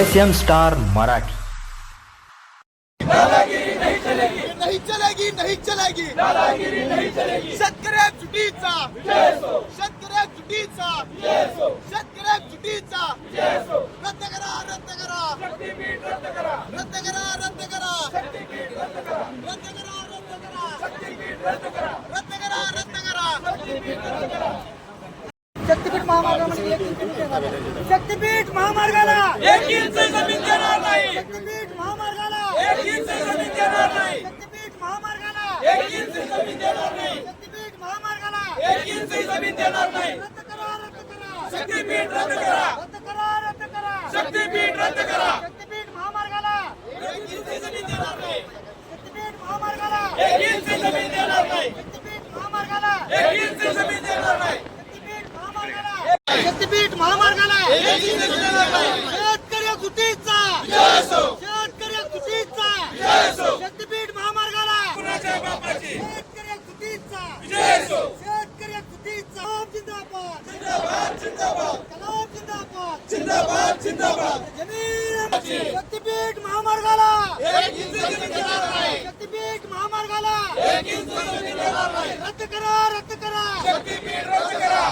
S M star Marathi नहीं चलेगी महामार्गामध्ये. शक्तीपीठ महामार्गाला. एक इंच जमीन देणार नाही. शक्तीपीठ महामार्गाला. एक इंच जमीन देणार नाही. शक्तीपीठ महामार्गाला. एक इंच जमीन देणार नाही. शक्तीपीठ महामार्गाला. एक इंच जमीन देणार नाही. रद्द करा रद्द करा. शक्तीपीठ करा रद्द करा. शेतकऱ्या कुटीचा शेतकऱ्या कुटीचा शक्तीपीठ महामार्गाला. शेतकऱ्या कुटीचा शेतकऱ्या कुटीचा जिंदाबाद जिंदाबाद. जिंदाबाद कलाम जिंदाबाद जिंदाबाद जिंदाबाद. जमीन. शक्तीपीठ महामार्गाला. शक्तीपीठ महामार्गाला. रद्द करा रद्द करा. शक्तीपीठ रद्द करा.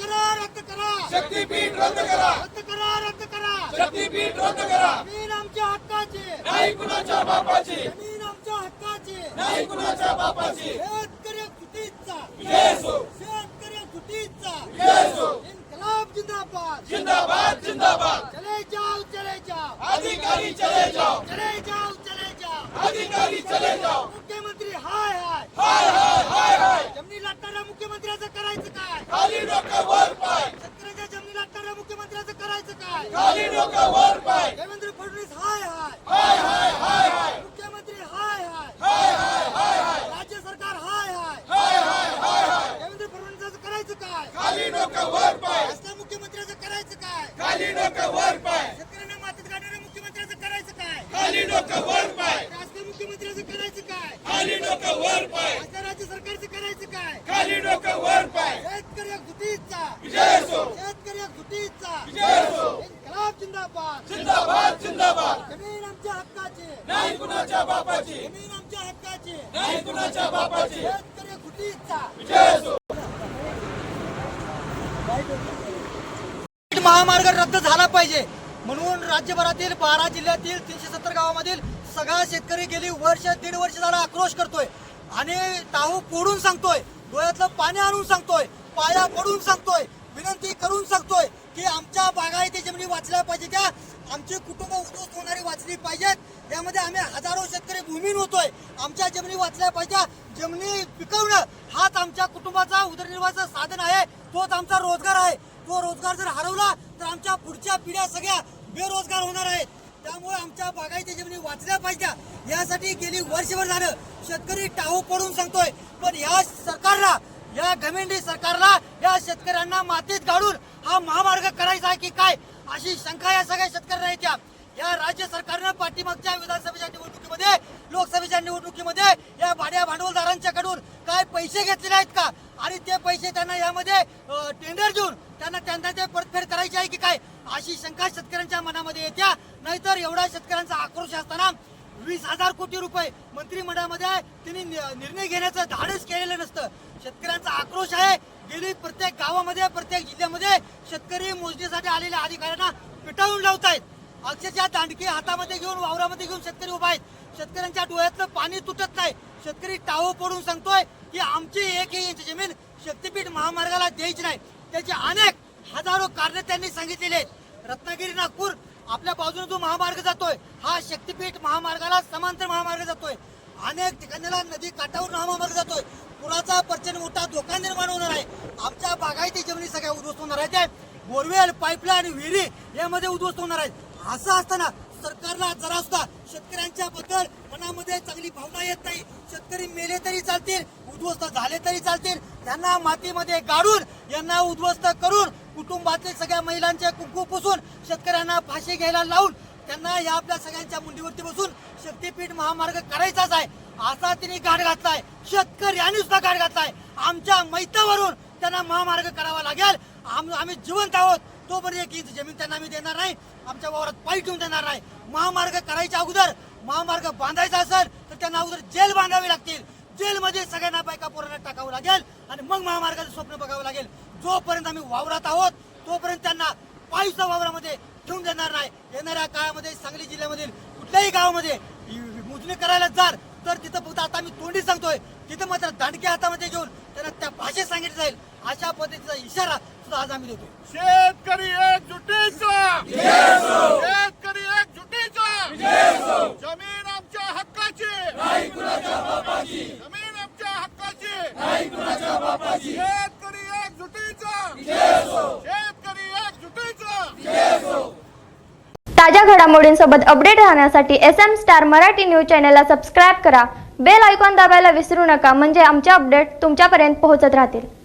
करा रद्द करा. शक्तीपीठ रद्द करा. रद्द करा रद्द करा. शक्तीपीठ रद्द करा. जमीन आमच्या हक्काची. नाही कुणाच्या बापाची. जमीन आमच्या हक्काची. नाही कुणाच्या बापाची. शेतकऱ्या चुकीचा. जय असो शेतकऱ्या चुकीचा. जय असो इन्कलाब जिंदाबाद. जिंदाबाद जिंदाबाद. चले जाओ चले जाओ. अधिकारी चले जाओ. चले जाओ चले जाओ. अधिकारी चले जाओ. मुख्यमंत्री हाय हाय. हाय हाय हाय हाय. जमिनी लाटणाऱ्या मुख्यमंत्र्याचं करायचं काय खाली डोकं वर पाय शेतकऱ्याच्या जमिनी लाटणाऱ्या मुख्यमंत्र्याचं करायचं काय खाली डोकं वर पाय देवेंद्र फडणवीस हाय हाय. हाय हाय हाय मुख्यमंत्री हाय हाय. हाय हाय राज्य सरकार हाय हाय. हाय हाय देवेंद्र फडणवीसाचं करायचं काय? खाली डोकं वर पाय. असल्या मुख्यमंत्र्याचं करायचं काय? खाली डोकं वर पाय. शेतकऱ्यांना मातीत काढणाऱ्या मुख्यमंत्र्याचं करायचं काय? खाली डोकं वर पाय. असल्या मुख्यमंत्र्याचं करायचं काय? खाली डोकं वर पाय. असल्या राज्य सरकारचं करायचं काय? खाली डोकं वर पाय. शेतकऱ्या गुटीचा विजय असो. शेतकऱ्या गुटीचा विजय असो. इन्कलाब जिंदाबाद. जिंदाबाद जिंदाबाद. जमीन आमच्या हक्काची. नाही कुणाच्या बापाची. जमीन आमच्या हक्काची. नाही कुणाच्या बापाची. शेतकरी विजय असो. महामार्ग रद्द झाला पाहिजे. म्हणून राज्यभरातील बारा जिल्ह्यातील तीनशे सत्तर गावामधील सगळा शेतकरी गेली वर्ष दीड वर्ष झाला आक्रोश करतोय. आणि टाहू फोडून सांगतोय. डोळ्यातलं पाणी आणून सांगतोय. पाया पडून सांगतोय. विनंती करून सांगतोय की आमच्या बागायती जमिनी वाचल्या पाहिजे. त्या आमची कुटुंब उद्ध्वस्त होणारी वाचली पाहिजेत. यामध्ये आम्ही हजारो शेतकरी भूमीन होतोय. आमच्या जमिनी वाचल्या पाहिजे. जमिनी पिकवणं हाच आमच्या कुटुंबाचा उदरनिर्वाहाचं साधन आहे. तोच आमचा रोजगार आहे. तो रोजगार जर हरवला तर आमच्या पुढच्या पिढ्या सगळ्या बेरोजगार होणार आहेत. त्यामुळे आमच्या बागायती जमिनी वाचल्या पाहिजे. यासाठी गेली वर्षभर झालं. शेतकरी टाहू पडून सांगतोय. पण या सरकारला या घमेंडी सरकारला या शेतकऱ्यांना मातीत गाडून हा महामार्ग करायचा आहे की काय? अशी शंका या सगळ्या शेतकऱ्यांना येत्या. या राज्य सरकारनं पाठीमागच्या विधानसभेच्या निवडणुकीमध्ये लोकसभेच्या निवडणुकीमध्ये या भाड्या भांडवलदारांच्याकडून काय पैसे घेतलेले आहेत का? आणि ते पैसे त्यांना यामध्ये टेंडर देऊन त्यांना त्यांना ते परतफेड करायची आहे की काय? अशी शंका शेतकऱ्यांच्या मनामध्ये येत्या. नाहीतर एवढा शेतकऱ्यांचा आक्रोश असताना वीस हजार कोटी रुपये मंत्रिमंडळामध्ये त्यांनी नि- निर्णय घेण्याचं धाडस केलेलं नसतं. शेतकऱ्यांचा आक्रोश आहे. गेली प्रत्येक गावामध्ये प्रत्येक जिल्ह्यामध्ये शेतकरी मोजणीसाठी आलेल्या अधिकाऱ्यांना पिटाळून लावतायत. अक्षरशः दांडकी हातामध्ये घेऊन वावरामध्ये घेऊन शेतकरी उभा आहेत. शेतकऱ्यांच्या डोळ्यातलं पाणी तुटत नाही. शेतकरी टाव पडून सांगतोय की आमची एक ही जमीन शक्तीपीठ महामार्गाला द्यायची नाही. त्याची अनेक हजारो कारणे त्यांनी सांगितलेली आहेत. रत्नागिरी नागपूर आपल्या बाजूने जो महामार्ग जातोय हा शक्तीपीठ महामार्गाला समांतर महामार्ग जातोय. अनेक ठिकाणाला नदी काठावर हा महामार्ग जातोय. पुराचा प्रचंड मोठा धोका निर्माण होणार आहे. आमच्या बागायती जमिनी सगळ्या उद्ध्वस्त होणार आहेत. बोरवेल पाईपलाईन विहिरी यामध्ये उद्ध्वस्त होणार आहेत. असं असताना सरकारला जरा सुद्धा शेतकऱ्यांच्या बद्दल मनामध्ये चांगली भावना येत नाही. शेतकरी मेले तरी चालतील उद्ध्वस्त झाले तरी चालतील. त्यांना मातीमध्ये गाडून यांना उद्ध्वस्त करून कुटुंबातील सगळ्या महिलांचे कुंकू पुसून शेतकऱ्यांना फाशी घ्यायला लावून त्यांना या आपल्या सगळ्यांच्या मुंडीवरती बसून शक्तीपीठ महामार्ग करायचाच आहे असा तिने गाठ घातलाय. शेतकऱ्यांनी सुद्धा गाठ घातलाय. आमच्या मैतावरून त्यांना महामार्ग करावा लागेल. आम्ही जिवंत आहोत. तोपर्यंत एक इंच जमीन त्यांना आम्ही देणार नाही आमच्या वावरात पाय ठेवून देणार नाही. महामार्ग करायच्या अगोदर महामार्ग बांधायचा असेल तर त्यांना अगोदर जेल बांधावी लागतील. जेलमध्ये सगळ्यांना बायका पोरांना टाकावं लागेल आणि मग महामार्गाचं स्वप्न बघावं लागेल. जोपर्यंत आम्ही वावरात आहोत तोपर्यंत त्यांना पायीच्या वावरामध्ये ठेवून देणार नाही. येणाऱ्या काळामध्ये सांगली जिल्ह्यामधील कुठल्याही गावामध्ये मोजणी करायला जाल तर तिथं फक्त आता आम्ही तोंडी सांगतोय. तिथं मात्र दांडक्या हातामध्ये घेऊन त्यांना त्या भाषेत सांगितलं जाईल. अशा पद्धतीचा इशारा सुद्धा आज आम्ही देतोय शेतकरी एकजुटीचा! शेतकरी एकजुटीचा! जमीन आमच्या हक्काची! जमीन आमच्या हक्काची! शेतकरी एकजुटीचा! शेतकरी एकजुटीचा! ताज्या घडामोडींसोबत अपडेट राहण्यासाठी S M star Marathi news चॅनलला सबस्क्राईब करा. बेल आयकॉन दाबायला विसरू नका. म्हणजे आमचे अपडेट तुमच्यापर्यंत पोहोचत राहतील.